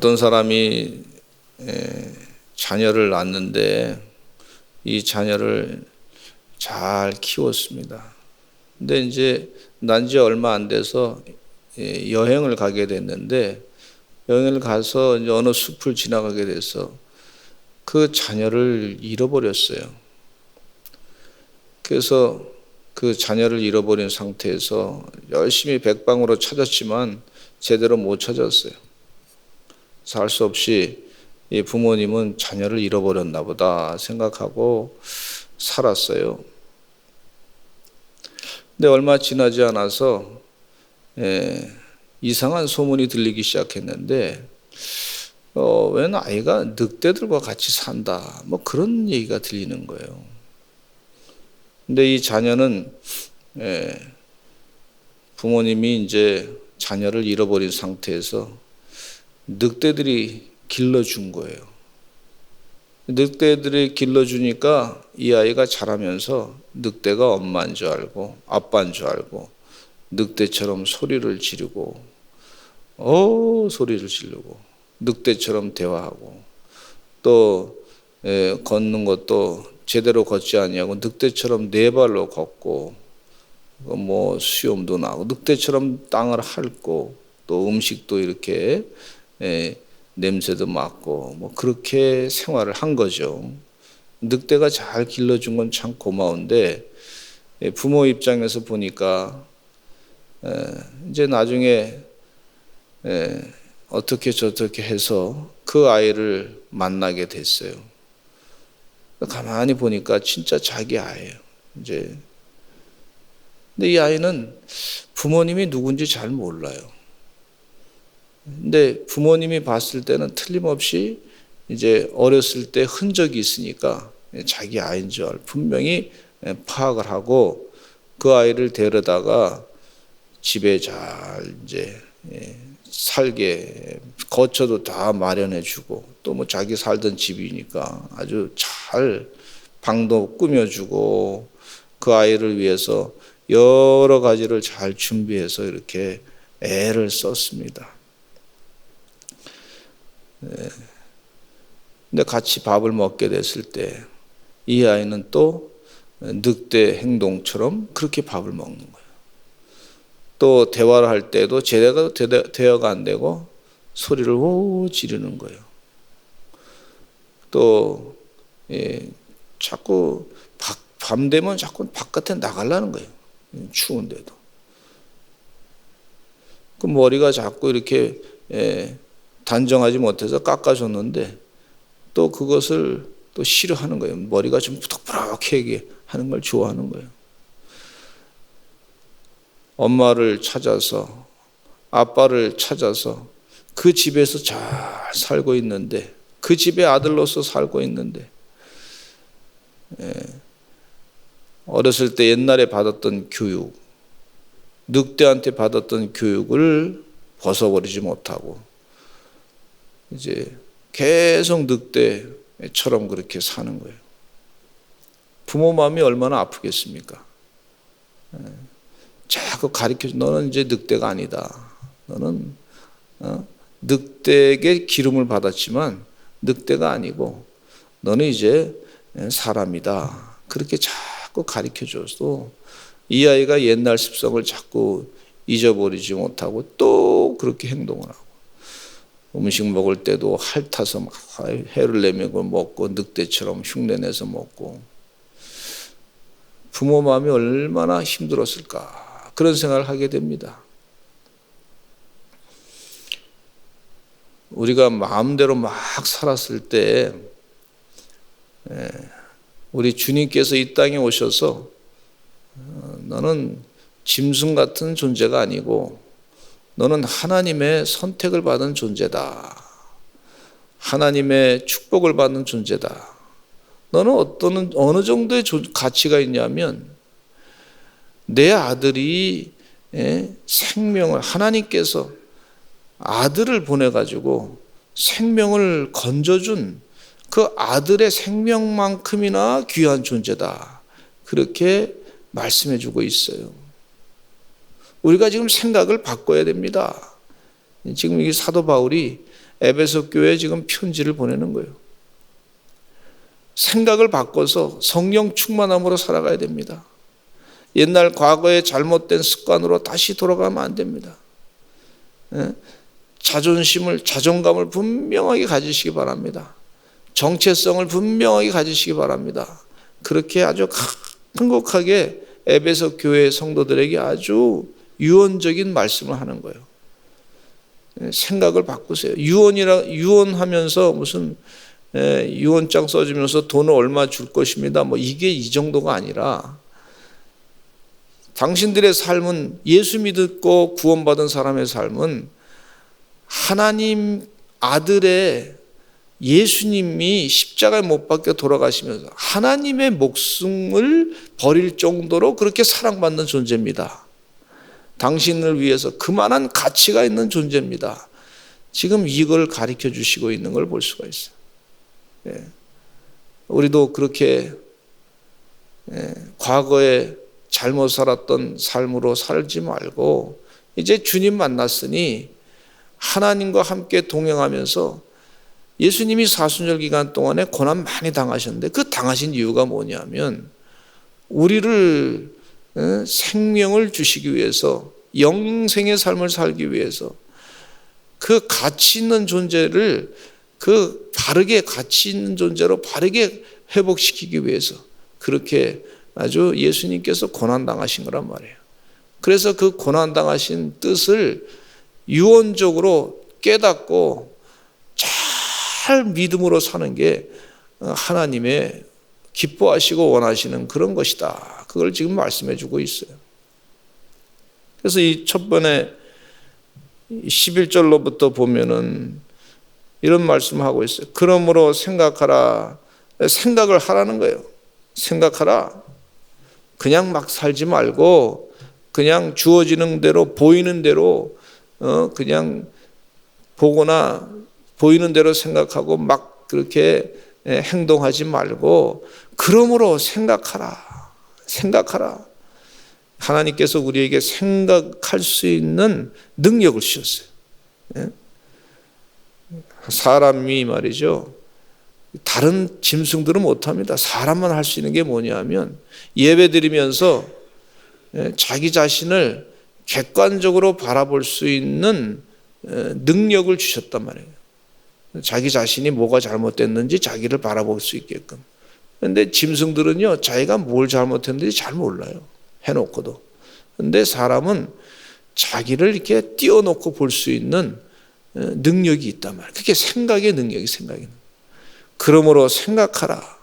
어떤 사람이 에, 자녀를 낳는데 이 자녀를 잘 키웠습니다. 근데 이제 난 지 얼마 안 돼서 예, 여행을 가게 됐는데 여행을 가서 어느 숲을 지나가게 돼서 그 자녀를 잃어버렸어요. 그래서 그 자녀를 잃어버린 상태에서 열심히 백방으로 찾았지만 제대로 못 찾았어요. 살 수 없이 이 부모님은 자녀를 잃어버렸나 보다 생각하고 살았어요. 근데 얼마 지나지 않아서 예, 이상한 소문이 들리기 시작했는데 어, 웬 아이가 늑대들과 같이 산다 뭐 그런 얘기가 들리는 거예요. 근데 이 자녀는 예, 부모님이 이제 자녀를 잃어버린 상태에서 늑대들이 길러준 거예요. 늑대들이 길러주니까 이 아이가 자라면서 늑대가 엄마인 줄 알고 아빠인 줄 알고 늑대처럼 소리를 지르고 어 소리를 지르고 늑대처럼 대화하고 또 에, 걷는 것도 제대로 걷지 아니하고 늑대처럼 네 발로 걷고 뭐 수염도 나고 늑대처럼 땅을 핥고 또 음식도 이렇게 에, 냄새도 맡고 뭐 그렇게 생활을 한 거죠. 늑대가 잘 길러준 건 참 고마운데 부모 입장에서 보니까 이제 나중에 어떻게 저렇게 해서 그 아이를 만나게 됐어요. 가만히 보니까 진짜 자기 아이예요. 이제 근데 이 아이는 부모님이 누군지 잘 몰라요. 근데 부모님이 봤을 때는 틀림없이 이제 어렸을 때 흔적이 있으니까 자기 아이인 줄 분명히 파악을 하고 그 아이를 데려다가 집에 잘 이제 예, 살게 거처도 다 마련해 주고 또 뭐 자기 살던 집이니까 아주 잘 방도 꾸며 주고 그 아이를 위해서 여러 가지를 잘 준비해서 이렇게 애를 썼습니다. 네. 근데 같이 밥을 먹게 됐을 때 이 아이는 또 늑대 행동처럼 그렇게 밥을 먹는 거예요. 또 대화를 할 때도 제대로 대화가 안 되고 소리를 오 지르는 거예요. 또 예, 자꾸 밤 되면 자꾸 바깥에 나가려는 거예요. 추운데도. 그 머리가 자꾸 이렇게 예, 단정하지 못해서 깎아줬는데 또 그것을 또 싫어하는 거예요. 머리가 좀 부덕부덕하게 하는 걸 좋아하는 거예요. 엄마를 찾아서 아빠를 찾아서 그 집에서 잘 살고 있는데 그 집의 아들로서 살고 있는데 예. 어렸을 때 옛날에 받았던 교육 늑대한테 받았던 교육을 벗어버리지 못하고 이제 계속 늑대처럼 그렇게 사는 거예요. 부모 마음이 얼마나 아프겠습니까? 예. 자꾸 가르쳐 너는 이제 늑대가 아니다. 너는 어? 늑대에게 기름을 받았지만 늑대가 아니고 너는 이제 사람이다. 그렇게 자꾸 가르쳐 줘도 이 아이가 옛날 습성을 자꾸 잊어버리지 못하고 또 그렇게 행동을 하고 음식 먹을 때도 핥아서 막 해를 내밀고 먹고 늑대처럼 흉내내서 먹고 부모 마음이 얼마나 힘들었을까 그런 생각을 하게 됩니다. 우리가 마음대로 막 살았을 때 예, 우리 주님께서 이 땅에 오셔서 어, 너는 짐승 같은 존재가 아니고 너는 하나님의 선택을 받은 존재다. 하나님의 축복을 받는 존재다. 너는 어떤 어느 정도의 가치가 있냐면 내 아들이 예, 생명을 하나님께서 아들을 보내 가지고 생명을 건져준 그 아들의 생명만큼이나 귀한 존재다. 그렇게 말씀해 주고 있어요. 우리가 지금 생각을 바꿔야 됩니다. 지금 이 사도 바울이 에베소 교회에 지금 편지를 보내는 거예요. 생각을 바꿔서 성령 충만함으로 살아가야 됩니다. 옛날 과거의 잘못된 습관으로 다시 돌아가면 안 됩니다. 예? 자존심을, 자존감을 분명하게 가지시기 바랍니다. 정체성을 분명하게 가지시기 바랍니다. 그렇게 아주 한곡하게 에베소 교회 성도들에게 아주 유언적인 말씀을 하는 거예요. 예, 생각을 바꾸세요. 유언이라 유언하면서 무슨 예, 유언장 써주면서 돈을 얼마 줄 것입니다. 뭐 이게 이 정도가 아니라 당신들의 삶은 예수 믿고 구원받은 사람의 삶은 하나님 아들의 예수님이 십자가에 못 박혀 돌아가시면서 하나님의 목숨을 버릴 정도로 그렇게 사랑받는 존재입니다. 당신을 위해서 그만한 가치가 있는 존재입니다. 지금 이걸 가르쳐 주시고 있는 걸 볼 수가 있어요. 예. 우리도 그렇게 예, 과거에 잘못 살았던 삶으로 살지 말고 이제 주님 만났으니 하나님과 함께 동행하면서 예수님이 사순절 기간 동안에 고난 많이 당하셨는데 그 당하신 이유가 뭐냐면 우리를 어, 생명을 주시기 위해서 영생의 삶을 살기 위해서 그 가치 있는 존재를 그 바르게 가치 있는 존재로 바르게 회복시키기 위해서 그렇게 아주 예수님께서 고난 당하신 거란 말이에요. 그래서 그 고난 당하신 뜻을 유언적으로 깨닫고 잘 믿음으로 사는 게 하나님의 기뻐하시고 원하시는 그런 것이다. 그걸 지금 말씀해 주고 있어요. 그래서 이 첫 번에 11절로부터 보면은 이런 말씀하고 있어요. 그러므로 생각하라. 생각을 하라는 거예요. 생각하라. 그냥 막 살지 말고 그냥 주어지는 대로 보이는 대로 어 그냥 보거나 보이는 대로 생각하고 막 그렇게 행동하지 말고 그러므로 생각하라. 생각하라. 하나님께서 우리에게 생각할 수 있는 능력을 주셨어요. 예? 사람이 말이죠. 다른 짐승들은 못합니다. 사람만 할 수 있는 게 뭐냐면 예배 드리면서 예, 자기 자신을 객관적으로 바라볼 수 있는 예, 능력을 주셨단 말이에요. 자기 자신이 뭐가 잘못됐는지 자기를 바라볼 수 있게끔. 근데 짐승들은요, 자기가 뭘 잘못했는지 잘 몰라요. 해놓고도. 근데 사람은 자기를 이렇게 띄워놓고 볼 수 있는 어, 능력이 있단 말이에요. 그게 생각의 능력이 생각이. 그러므로 생각하라.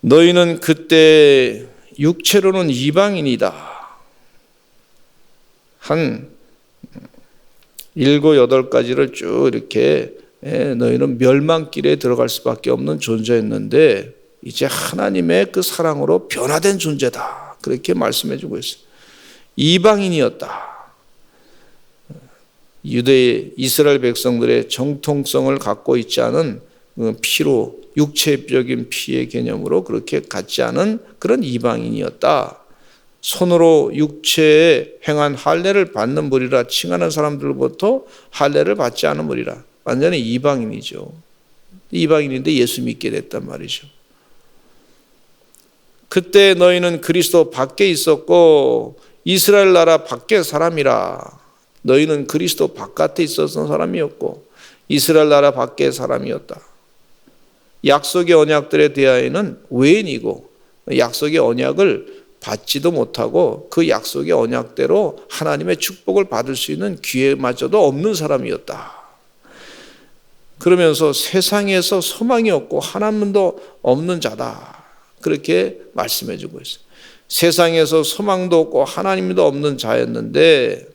너희는 그때 육체로는 이방인이다. 한 일곱 여덟 가지를 쭉 이렇게 예, 너희는 멸망길에 들어갈 수밖에 없는 존재였는데 이제 하나님의 그 사랑으로 변화된 존재다. 그렇게 말씀해 주고 있어요. 이방인이었다. 유대 이스라엘 백성들의 정통성을 갖고 있지 않은 그 피로 육체적인 피의 개념으로 그렇게 갖지 않은 그런 이방인이었다. 손으로 육체에 행한 할례를 받는 무리라 칭하는 사람들로부터 할례를 받지 않은 무리라. 완전히 이방인이죠. 이방인인데 예수 믿게 됐단 말이죠. 그때 너희는 그리스도 밖에 있었고 이스라엘 나라 밖의 사람이라. 너희는 그리스도 바깥에 있었던 사람이었고 이스라엘 나라 밖의 사람이었다. 약속의 언약들에 대하여는 외인이고 약속의 언약을 받지도 못하고 그 약속의 언약대로 하나님의 축복을 받을 수 있는 기회마저도 없는 사람이었다. 그러면서 세상에서 소망이 없고 하나님도 없는 자다. 그렇게 말씀해 주고 있어요. 세상에서 소망도 없고 하나님도 없는 자였는데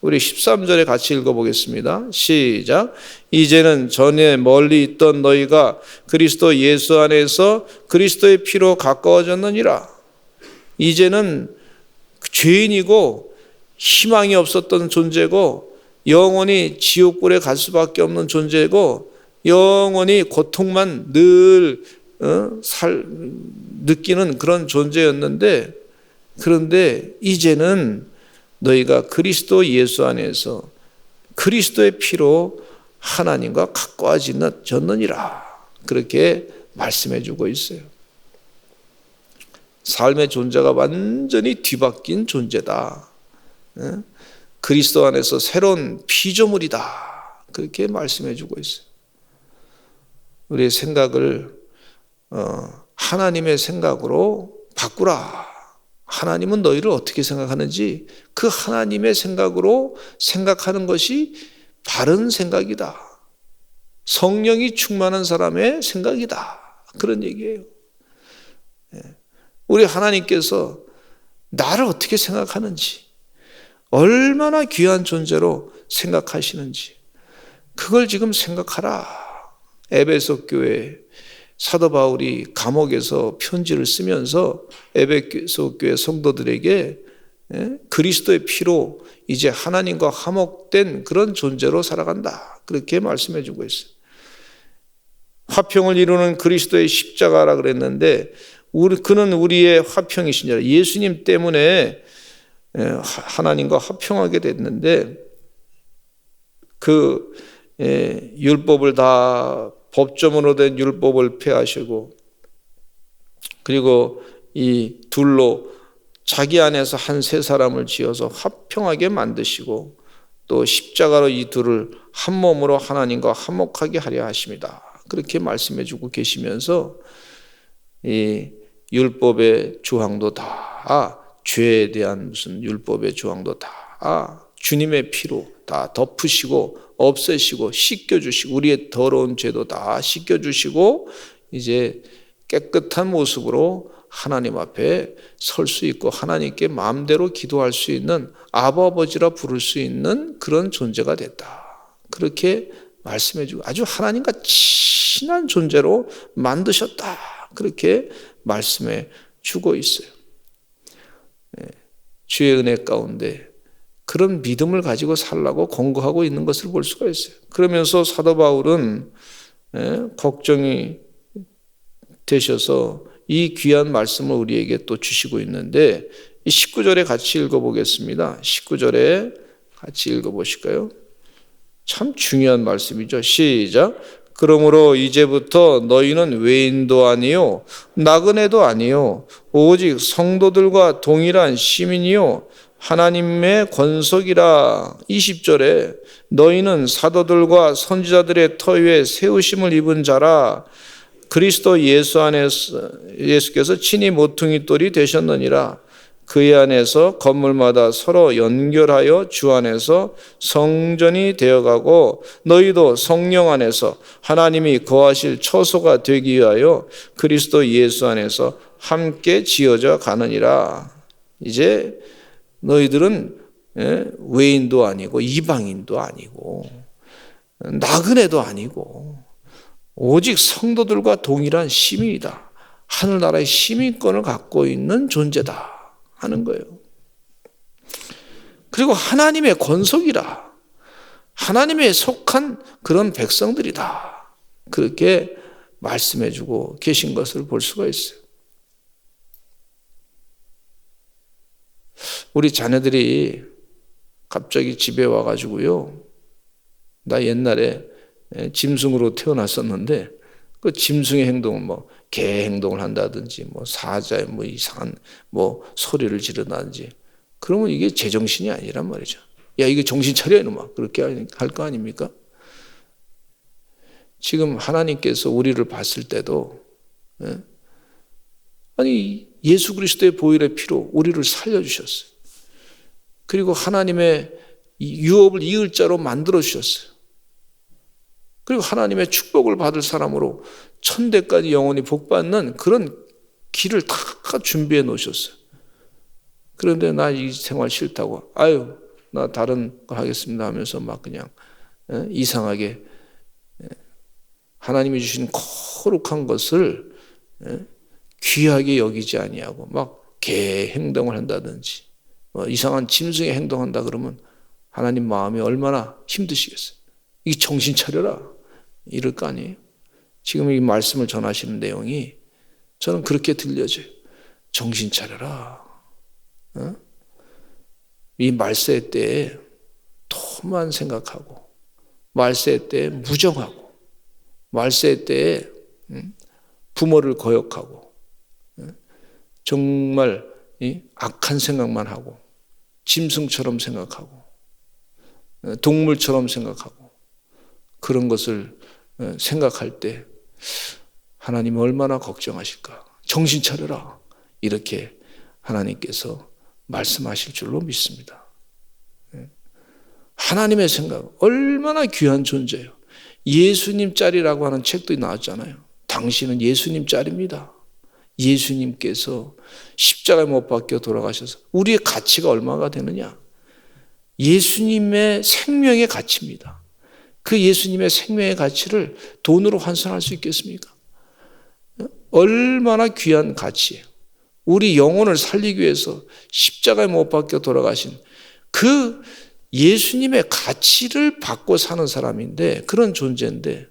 우리 13절에 같이 읽어보겠습니다. 시작. 이제는 전에 멀리 있던 너희가 그리스도 예수 안에서 그리스도의 피로 가까워졌느니라. 이제는 죄인이고 희망이 없었던 존재고 영원히 지옥불에 갈 수밖에 없는 존재고 영원히 고통만 늘 어, 살, 느끼는 그런 존재였는데 그런데 이제는 너희가 그리스도 예수 안에서 그리스도의 피로 하나님과 가까워지느니라. 그렇게 말씀해 주고 있어요. 삶의 존재가 완전히 뒤바뀐 존재다. 그리스도 안에서 새로운 피조물이다. 그렇게 말씀해 주고 있어요. 우리의 생각을 어, 하나님의 생각으로 바꾸라. 하나님은 너희를 어떻게 생각하는지 그 하나님의 생각으로 생각하는 것이 바른 생각이다. 성령이 충만한 사람의 생각이다. 그런 얘기예요. 예. 우리 하나님께서 나를 어떻게 생각하는지, 얼마나 귀한 존재로 생각하시는지, 그걸 지금 생각하라. 에베소 교회 사도 바울이 감옥에서 편지를 쓰면서 에베소 교회 성도들에게 예, 그리스도의 피로 이제 하나님과 화목된 그런 존재로 살아간다. 그렇게 말씀해 주고 있어요. 화평을 이루는 그리스도의 십자가라 그랬는데 우리 그는 우리의 화평이시냐. 예수님 때문에 예, 하나님과 화평하게 됐는데 그 예, 율법을 다 법조문으로 된 율법을 폐하시고 그리고 이 둘로 자기 안에서 한 세 사람을 지어서 화평하게 만드시고 또 십자가로 이 둘을 한 몸으로 하나님과 화목하게 하려 하십니다. 그렇게 말씀해 주고 계시면서 이 율법의 조항도 다 죄에 대한 무슨 율법의 조항도 다 주님의 피로 다 덮으시고 없애시고 씻겨주시고 우리의 더러운 죄도 다 씻겨주시고 이제 깨끗한 모습으로 하나님 앞에 설 수 있고 하나님께 마음대로 기도할 수 있는 아버지라 부를 수 있는 그런 존재가 됐다. 그렇게 말씀해 주고 아주 하나님과 친한 존재로 만드셨다. 그렇게 말씀해 주고 있어요. 네. 주의 은혜 가운데 그런 믿음을 가지고 살라고 공고하고 있는 것을 볼 수가 있어요. 그러면서 사도 바울은 예, 걱정이 되셔서 이 귀한 말씀을 우리에게 또 주시고 있는데 이 19절에 같이 읽어보겠습니다. 19절에 같이 읽어보실까요? 참 중요한 말씀이죠. 시작. 그러므로 이제부터 너희는 외인도 아니요 나그네도 아니요 오직 성도들과 동일한 시민이요 하나님의 권속이라. 20절에 너희는 사도들과 선지자들의 터 위에 세우심을 입은 자라. 그리스도 예수 안에서 예수께서 친히 모퉁이 돌이 되셨느니라 그의 안에서 건물마다 서로 연결하여 주 안에서 성전이 되어가고 너희도 성령 안에서 하나님이 거하실 처소가 되기 위하여 그리스도 예수 안에서 함께 지어져 가느니라 이제 너희들은 예, 외인도 아니고 이방인도 아니고 나그네도 아니고 오직 성도들과 동일한 시민이다. 하늘나라의 시민권을 갖고 있는 존재다 하는 거예요. 그리고 하나님의 권속이라. 하나님의 속한 그런 백성들이다. 그렇게 말씀해 주고 계신 것을 볼 수가 있어요. 우리 자녀들이 갑자기 집에 와가지고요. 나 옛날에 짐승으로 태어났었는데 그 짐승의 행동은 뭐 개 행동을 한다든지 뭐 사자의 뭐 이상한 뭐 소리를 지르다든지 그러면 이게 제정신이 아니란 말이죠. 야 이게 정신 차려 이놈아 그렇게 할 거 아닙니까? 지금 하나님께서 우리를 봤을 때도 아니 예수 그리스도의 보혈의 피로 우리를 살려주셨어요. 그리고 하나님의 유업을 이을 자로 만들어 주셨어요. 그리고 하나님의 축복을 받을 사람으로 천대까지 영원히 복받는 그런 길을 다 준비해 놓으셨어요. 그런데 나 이 생활 싫다고, 아유, 나 다른 거 하겠습니다 하면서 막 그냥 이상하게 하나님이 주신 거룩한 것을 귀하게 여기지 아니하고 막 개 행동을 한다든지 뭐 이상한 짐승의 행동한다 그러면 하나님 마음이 얼마나 힘드시겠어요. 이 정신 차려라 이럴 거 아니에요. 지금 이 말씀을 전하시는 내용이 저는 그렇게 들려져요. 정신 차려라. 어? 이 말세 때 돈만 생각하고 말세 때 무정하고 말세 때 음, 부모를 거역하고 음, 정말 이 악한 생각만 하고 짐승처럼 생각하고 어, 동물처럼 생각하고 그런 것을 어, 생각할 때 하나님 얼마나 걱정하실까? 정신 차려라. 이렇게 하나님께서 말씀하실 줄로 믿습니다. 예. 하나님의 생각 얼마나 귀한 존재예요. 예수님 짤이라고 하는 책도 나왔잖아요. 당신은 예수님 짤입니다. 예수님께서 십자가에 못 박혀 돌아가셔서 우리의 가치가 얼마가 되느냐? 예수님의 생명의 가치입니다. 그 예수님의 생명의 가치를 돈으로 환산할 수 있겠습니까? 얼마나 귀한 가치예요. 우리 영혼을 살리기 위해서 십자가에 못 박혀 돌아가신 그 예수님의 가치를 받고 사는 사람인데 그런 존재인데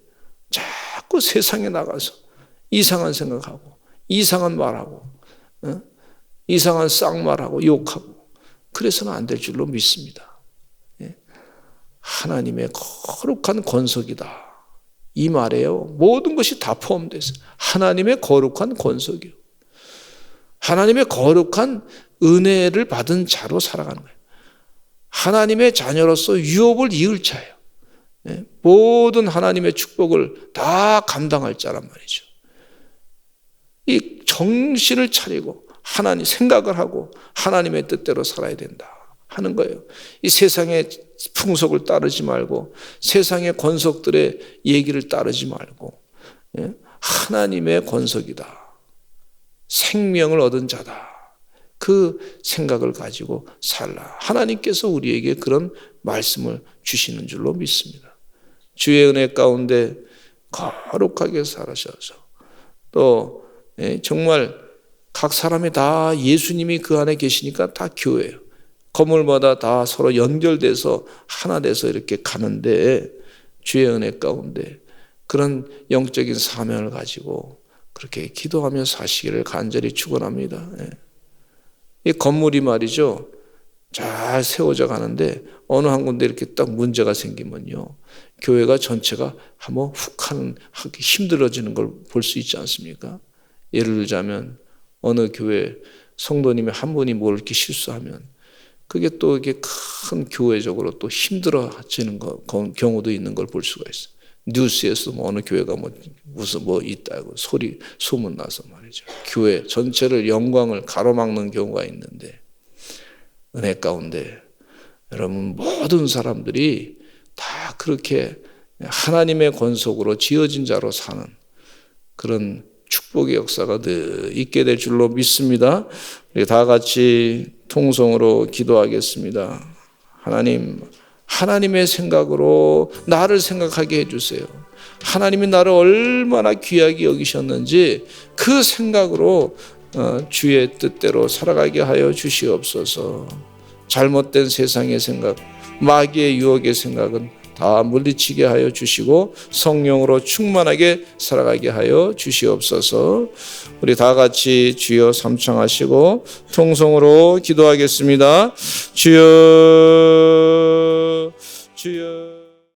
자꾸 세상에 나가서 이상한 생각하고 이상한 말하고 어? 이상한 쌍말하고 욕하고 그래서는 안 될 줄로 믿습니다. 예? 하나님의 거룩한 권속이다. 이 말에요. 모든 것이 다 포함돼서 하나님의 거룩한 권속이요. 하나님의 거룩한 은혜를 받은 자로 살아가는 거예요. 하나님의 자녀로서 유업을 이을 자예요. 예? 모든 하나님의 축복을 다 감당할 자란 말이죠. 이 정신을 차리고 하나님 생각을 하고 하나님의 뜻대로 살아야 된다 하는 거예요. 이 세상의 풍속을 따르지 말고 세상의 권속들의 얘기를 따르지 말고 예? 하나님의 권속이다. 생명을 얻은 자다. 그 생각을 가지고 살라. 하나님께서 우리에게 그런 말씀을 주시는 줄로 믿습니다. 주의 은혜 가운데 거룩하게 살아셔서 또 예, 정말 각 사람이 다 예수님이 그 안에 계시니까 다 교회예요. 건물마다 다 서로 연결돼서 하나 돼서 이렇게 가는데 주의 은혜 가운데 그런 영적인 사명을 가지고 그렇게 기도하며 사시기를 간절히 축원합니다. 예. 이 건물이 말이죠. 잘 세워져 가는데 어느 한 군데 이렇게 딱 문제가 생기면요. 교회가 전체가 한번 훅 하는 하기 힘들어지는 걸 볼 수 있지 않습니까? 예를 들자면 어느 교회 성도님이 한 분이 뭘 이렇게 실수하면 그게 또 이게 큰 교회적으로 또 힘들어지는 거, 경우도 있는 걸 볼 수가 있어요. 뉴스에서 뭐 어느 교회가 뭐 무슨 뭐 있다고 소리 소문 나서 말이죠. 교회 전체를 영광을 가로막는 경우가 있는데 은혜 가운데 여러분 모든 사람들이 다 그렇게 하나님의 권속으로 지어진 자로 사는 그런 축복의 역사가 늘 있게 될 줄로 믿습니다. 우리 다 같이 통성으로 기도하겠습니다. 하나님, 하나님의 생각으로 나를 생각하게 해주세요. 하나님이 나를 얼마나 귀하게 여기셨는지 그 생각으로 어, 주의 뜻대로 살아가게 하여 주시옵소서. 잘못된 세상의 생각, 마귀의 유혹의 생각은 다 물리치게 하여 주시고 성령으로 충만하게 살아가게 하여 주시옵소서. 우리 다 같이 주여 삼창하시고 통성으로 기도하겠습니다. 주여 주여